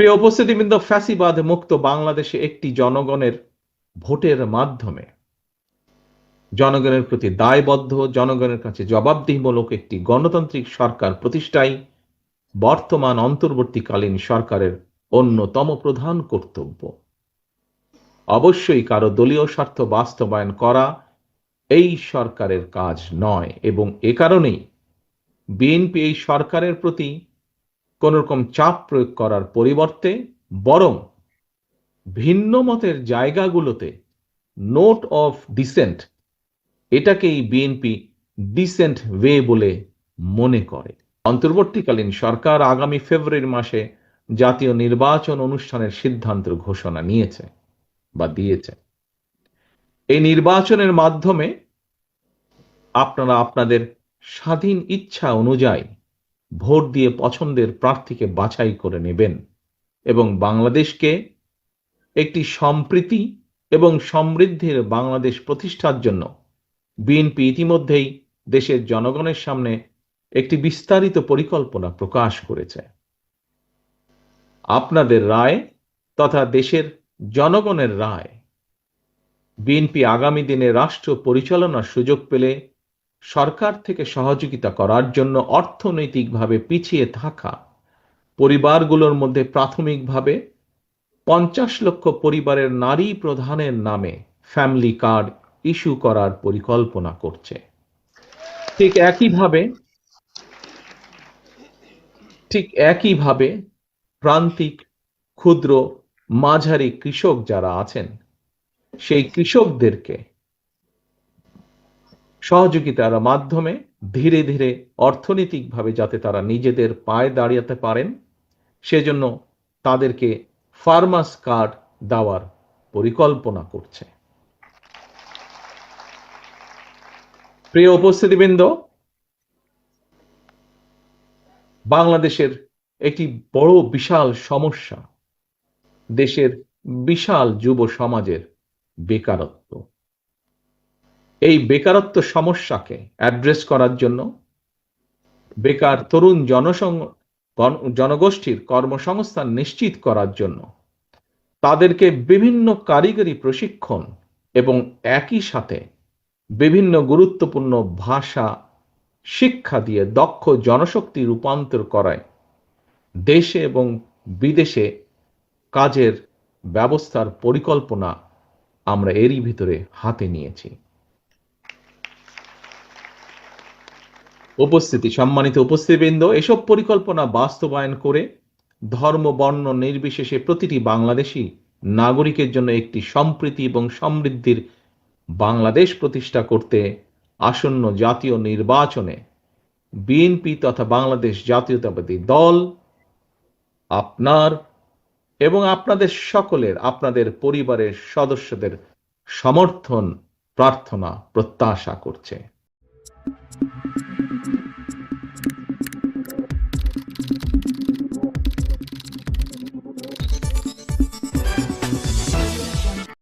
প্রিয় উপস্থিতিবৃন্দ, ফ্যাসিবাদ মুক্ত বাংলাদেশে একটি জনগণের ভোটের মাধ্যমে। জনগণের প্রতি দায়বদ্ধ, জনগণের কাছে জবাবদিহিমূলক একটি গণতান্ত্রিক সরকার প্রতিষ্ঠাই বর্তমান অন্তর্বর্তীকালীন সরকারের অন্যতম প্রধান কর্তব্য। অবশ্যই কারও দলীয় স্বার্থ বাস্তবায়ন করা এই সরকারের কাজ নয় এবং এ কারণেই বিএনপি এই সরকারের প্রতি কোন রকম চাপ প্রয়োগ করার পরিবর্তে বরং ভিন্ন মতের জায়গাগুলোতে নোট অফ ডিসেন্ট এটাকেই বিএনপি ডিসেন্ট ওয়ে বলে মনে করে। অন্তর্বর্তীকালীন সরকার আগামী ফেব্রুয়ারি মাসে জাতীয় নির্বাচন অনুষ্ঠানের সিদ্ধান্ত ঘোষণা নিয়েছে বা দিয়েছে। এই নির্বাচনের মাধ্যমে আপনারা আপনাদের স্বাধীন ইচ্ছা অনুযায়ী ভোট দিয়ে পছন্দের প্রার্থীকে বাছাই করে নেবেন এবং বাংলাদেশকে একটি সম্প্রীতি এবং সমৃদ্ধির বাংলাদেশ প্রতিষ্ঠার জন্য বিএনপি ইতিমধ্যেই দেশের জনগণের সামনে একটি বিস্তারিত পরিকল্পনা প্রকাশ করেছে। আপনাদের রায় তথা দেশের জনগণের রায়। বিএনপি আগামী দিনে রাষ্ট্র পরিচালনার সুযোগ পেলে সরকার থেকে সহযোগিতা করার জন্য অর্থনৈতিকভাবে পিছিয়ে থাকা পরিবারগুলোর মধ্যে প্রাথমিকভাবে পঞ্চাশ লক্ষ পরিবারের নারী প্রধানের নামে ফ্যামিলি কার্ড ইস্যু করার পরিকল্পনা করছে। ঠিক একইভাবে ঠিক একইভাবে প্রান্তিক, ক্ষুদ্র, মাঝারি কৃষক যারা আছেন, সেই কৃষকদেরকে সহযোগিতার মাধ্যমে ধীরে ধীরে অর্থনৈতিকভাবে যাতে তারা নিজেদের পায়ে দাঁড়াতে পারেন, সেজন্য তাদেরকে ফার্মাস কার্ড দেওয়ার পরিকল্পনা করছে। প্রিয় উপস্থিতিবৃন্দ, বাংলাদেশের একটি বড় বিশাল সমস্যা দেশের বিশাল যুব সমাজের বেকারত্ব। এই বেকারত্ব সমস্যাকে অ্যাড্রেস করার জন্য বেকার তরুণ জনসং জনগোষ্ঠীর কর্মসংস্থান নিশ্চিত করার জন্য তাদেরকে বিভিন্ন কারিগরি প্রশিক্ষণ এবং একই সাথে বিভিন্ন গুরুত্বপূর্ণ ভাষা, শিক্ষা দিয়ে দক্ষ জনশক্তি রূপান্তর করায় দেশে এবং বিদেশে কাজের ব্যবস্থার পরিকল্পনা আমরা এরই ভিতরে হাতে নিয়েছি। উপস্থিতি, সম্মানিত উপস্থিতিবৃন্দ, এসব পরিকল্পনা বাস্তবায়ন করে ধর্ম, বর্ণ নির্বিশেষে প্রতিটি বাংলাদেশি নাগরিকের জন্য একটি সম্প্রীতি এবং সমৃদ্ধির বাংলাদেশ প্রতিষ্ঠা করতে আসন্ন জাতীয় নির্বাচনে বিএনপি তথা বাংলাদেশ জাতীয়তাবাদী দল আপনার এবং আপনাদের সকলের, আপনাদের পরিবারের সদস্যদের সমর্থন, প্রার্থনা, প্রত্যাশা করছে।